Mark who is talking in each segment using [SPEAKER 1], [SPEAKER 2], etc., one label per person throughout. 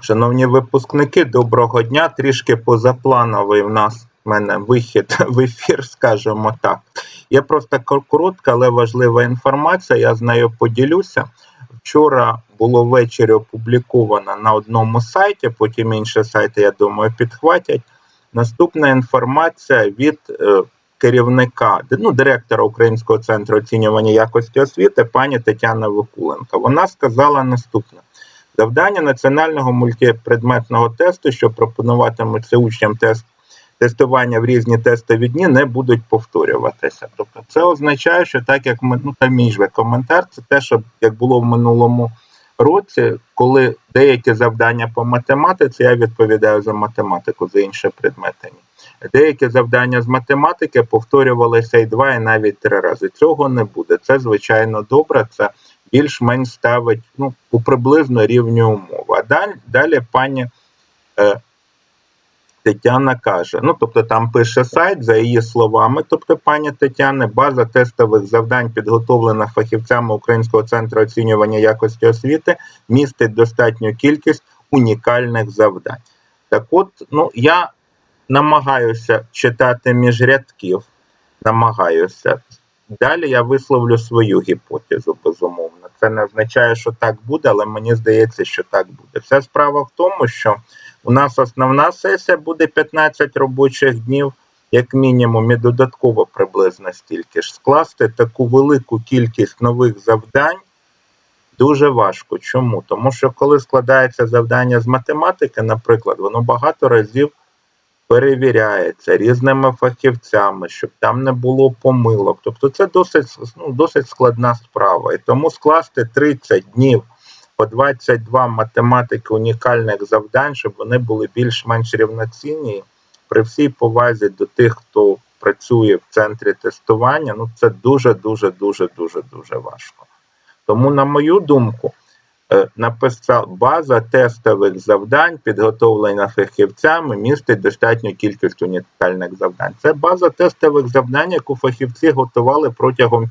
[SPEAKER 1] Шановні випускники, доброго дня. Трішки позаплановий в нас в мене вихід в ефір, скажімо так. Є просто коротка, але важлива інформація. Я з нею поділюся. Вчора було ввечері опубліковано на одному сайті, потім інші сайти, я думаю, підхватять. Наступна інформація від е, керівника, ну, директора Українського центру оцінювання якості освіти, пані Тетяна Викуленко. Вона сказала наступне: завдання національного мультипредметного тесту, що пропонуватимуться учням тест. Тестування в різні тестові дні не будуть повторюватися. Тобто це означає, що так як ми, ну та мій же коментар, це те, що як було в минулому році, коли деякі завдання по математиці, я відповідаю за математику, за інші предмети. Деякі завдання з математики повторювалися і два, і навіть три рази. Цього не буде. Це звичайно добре. Це більш-менш ставить ну, у приблизно рівні умови. А далі, далі пані е, Тетяна каже: ну, тобто там пише сайт, за її словами, тобто пані Тетяни, база тестових завдань, підготовлена фахівцями Українського центру оцінювання якості освіти, містить достатню кількість унікальних завдань. Так от, ну, я намагаюся читати між рядків, намагаюся. Далі я висловлю свою гіпотезу, безумовно. Це не означає, що так буде, але мені здається, що так буде. Вся справа в тому, що у нас основна сесія буде 15 робочих днів, як мінімум, і додатково приблизно стільки ж. Скласти таку велику кількість нових завдань дуже важко. Чому? Тому що коли складається завдання з математики, наприклад, воно багато разів перевіряється різними фахівцями, щоб там не було помилок. Тобто це досить, ну, досить складна справа. І тому скласти 30 днів по 22 математики унікальних завдань, щоб вони були більш-менш рівноцінні, при всій повазі до тих, хто працює в центрі тестування, ну це дуже, дуже, дуже, дуже, дуже важко. Тому, на мою думку, написав база тестових завдань, підготовлена фахівцями, містить достатню кількість унікальних завдань. Це база тестових завдань, яку фахівці готували протягом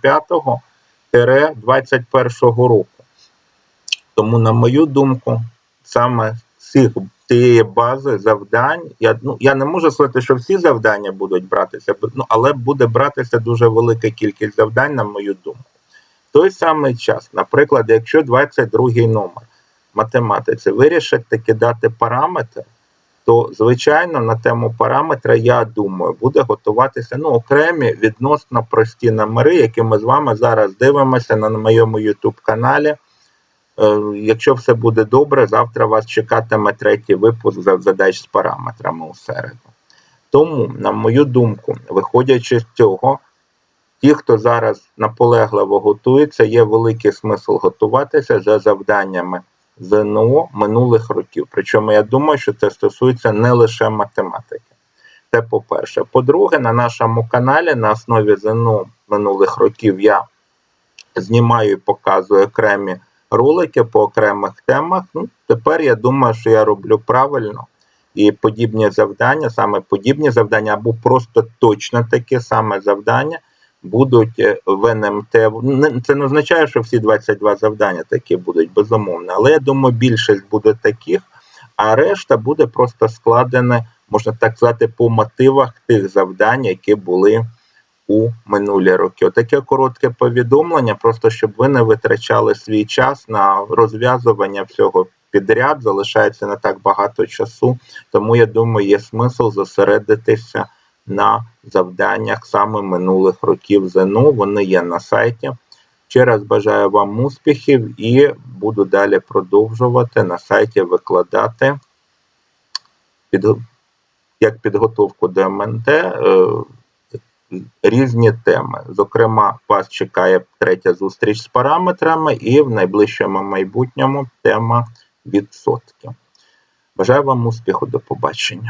[SPEAKER 1] 5-21 року. Тому, на мою думку, саме цих цієї бази завдань, я ну я не можу сказати, що всі завдання будуть братися, ну але буде братися дуже велика кількість завдань, на мою думку. Той самий час, наприклад, якщо 22 номер математиці вирішить таки дати параметр, то звичайно на тему параметра, я думаю, буде готуватися ну окремі відносно прості номери, які ми з вами зараз дивимося на моєму YouTube каналі. Е, Якщо все буде добре, завтра вас чекатиме третій випуск задач з параметрами у середу. Тому, на мою думку, виходячи з цього, ті, хто зараз наполегливо готується, є великий смисл готуватися за завданнями ЗНО минулих років. Причому я думаю, що це стосується не лише математики. Це по-перше. По-друге, на нашому каналі на основі ЗНО минулих років я знімаю і показую окремі ролики по окремих темах. Ну, тепер я думаю, що я роблю правильно. І подібні завдання, саме подібні завдання, або просто точно такі саме завдання будуть е, в НМТ. Це не означає, що всі 22 завдання такі будуть, безумовно. Але я думаю, більшість буде таких, а решта буде просто складена, можна так сказати, по мотивах тих завдань, які були у минулі роки. Отаке коротке повідомлення, просто щоб ви не витрачали свій час на розв'язування всього підряд. Залишається не так багато часу, тому я думаю, є смисл зосередитися на завданнях саме минулих років ЗНО. Вони є на сайті. Ще раз бажаю вам успіхів і буду далі продовжувати на сайті викладати під, як підготовку до МНТ. е, різні теми. Зокрема, вас чекає третя зустріч з параметрами, і в найближчому майбутньому тема відсотків. Бажаю вам успіху, до побачення.